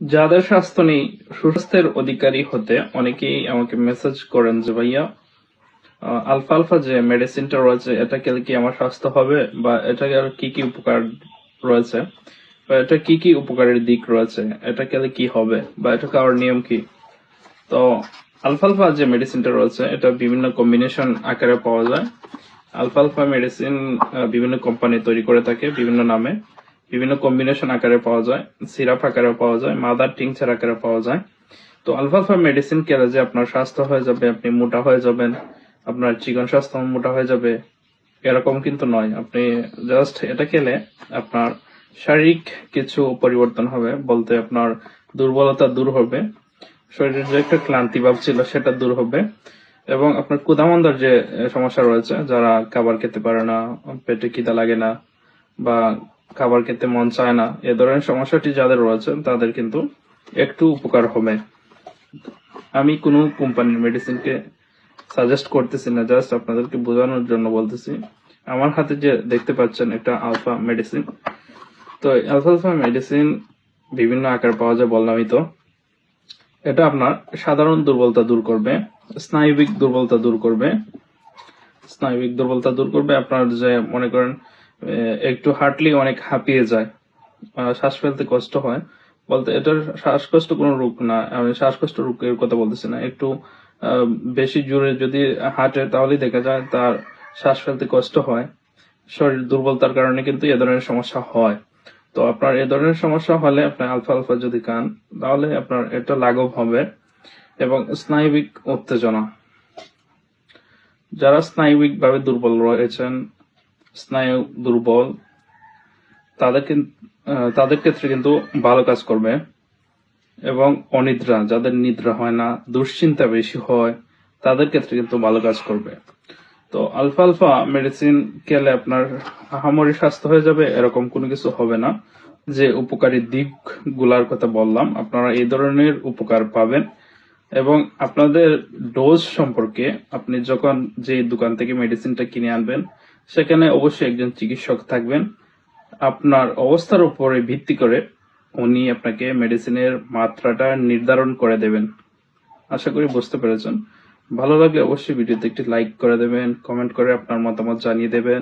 যাদের স্বাস্থ্য নেই, সুস্বাস্থ্যের অধিকারী হতে অনেকেই আমাকে মেসেজ করেন যে, ভাইয়া আলফা আলফা যে মেডিসিনটা রয়েছে, এটা খেলে কি আমার স্বাস্থ্য হবে? বা এটা কি কি উপকার রয়েছে? বা এটা কি কি উপকারের দিক রয়েছে? এটা খেলে কি হবে? বা এটা খাওয়ার নিয়ম কি? তো আলফা আলফা যে মেডিসিনটা রয়েছে, এটা বিভিন্ন কম্বিনেশন আকারে পাওয়া যায়। আলফা আলফা মেডিসিন বিভিন্ন কোম্পানি তৈরি করে থাকে বিভিন্ন নামে। বিভিন্ন কম্বিনেশন আকারে পাওয়া যায় সিরাপ আকারে পাওয়া যায় মাদার টিংচার আকারে পাওয়া যায়। তো আলফা আলফা মেডিসিন খেলে যে আপনার স্বাস্থ্য হয়ে যাবে, আপনি মোটা হয়ে যাবেন, আপনার চিকন স্বাস্থ্য মোটা হয়ে যাবে, এরকম কিন্তু নয়। আপনি জাস্ট এটা খেলে আপনার শারীরিক কিছু পরিবর্তন হবে বলতে আপনার দুর্বলতা দূর হবে, শরীরের যে একটা ক্লান্তি ভাব ছিল সেটা দূর হবে, এবং আপনার ক্ষুধামন্দার যে সমস্যা রয়েছে, যারা খাবার খেতে পারে না, পেটে খিদা লাগে না, বা খাবার খেতে মন চায় না, এ ধরনের সমস্যাটি যাদের রয়েছে, তাদের কিন্তু একটু উপকার হবে। আমি কোনো কোম্পানির মেডিসিনকে সাজেস্ট করতেছি না জাস্ট আপনাদেরকে বোঝানোর জন্য বলতেছি। আমার হাতে যে দেখতে পাচ্ছেন একটা আলফা মেডিসিন তো আলফা আলফা মেডিসিন বিভিন্ন আকার পাওয়া যায় বললামই তো এটা আপনার সাধারণ দুর্বলতা দূর করবে, স্নায়বিক দুর্বলতা দূর করবে। স্নায়বিক দুর্বলতা দূর করবে, আপনার যে মনে করেন একটু হাঁটলে অনেক হাঁপিয়ে যায়। শ্বাস ফেলতে কষ্ট হয়। বলতে এটার শ্বাসকষ্ট কোনো রোগ না, আমি শ্বাসকষ্ট রোগের কথা বলতেছি না। একটু বেশি জোরে যদি হাঁটে তাহলেই দেখা যায় তার শ্বাস ফেলতে কষ্ট হয়। শরীর দুর্বলতার কারণে কিন্তু এ ধরনের সমস্যা হয়। তো আপনার এ ধরনের সমস্যা হলে আপনি আলফা আলফা যদি খান, তাহলে আপনার এটা লাঘব হবে এবং স্নায়বিক উত্তেজনা। যারা স্নায়বিক ভাবে দুর্বল রয়েছেন স্নায়ু দুর্বল তাদের কিন- তাদের ক্ষেত্রে কিন্তু ভালো কাজ করবে। এবং অনিদ্রা, যাদের নিদ্রা হয় না, দুশ্চিন্তা বেশি হয়, তাদের ক্ষেত্রে কিন্তু ভালো কাজ করবে। তো আলফা আলফা মেডিসিন খেলে আপনার আহামরি স্বাস্থ্য হয়ে যাবে, এরকম কোনো কিছু হবে না। যে উপকারী দিকগুলার কথা বললাম, আপনারা এই ধরনের উপকার পাবেন। এবং আপনাদের ডোজ সম্পর্কে আপনি যখন যে দোকান থেকে মেডিসিনটা কিনে আনবেন সেখানে অবশ্যই একজন চিকিৎসক থাকবেন। আপনার অবস্থার উপরে ভিত্তি করে উনি আপনাকে মেডিসিনের মাত্রাটা নির্ধারণ করে দেবেন। আশা করি বুঝতে পেরেছেন। ভালো লাগলে অবশ্যই ভিডিওতে একটি লাইক করে দেবেন, কমেন্ট করে আপনার মতামত জানিয়ে দেবেন,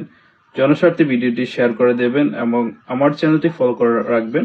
জনস্বার্থে ভিডিওটি শেয়ার করে দেবেন এবং আমার চ্যানেলটি ফলো করে রাখবেন।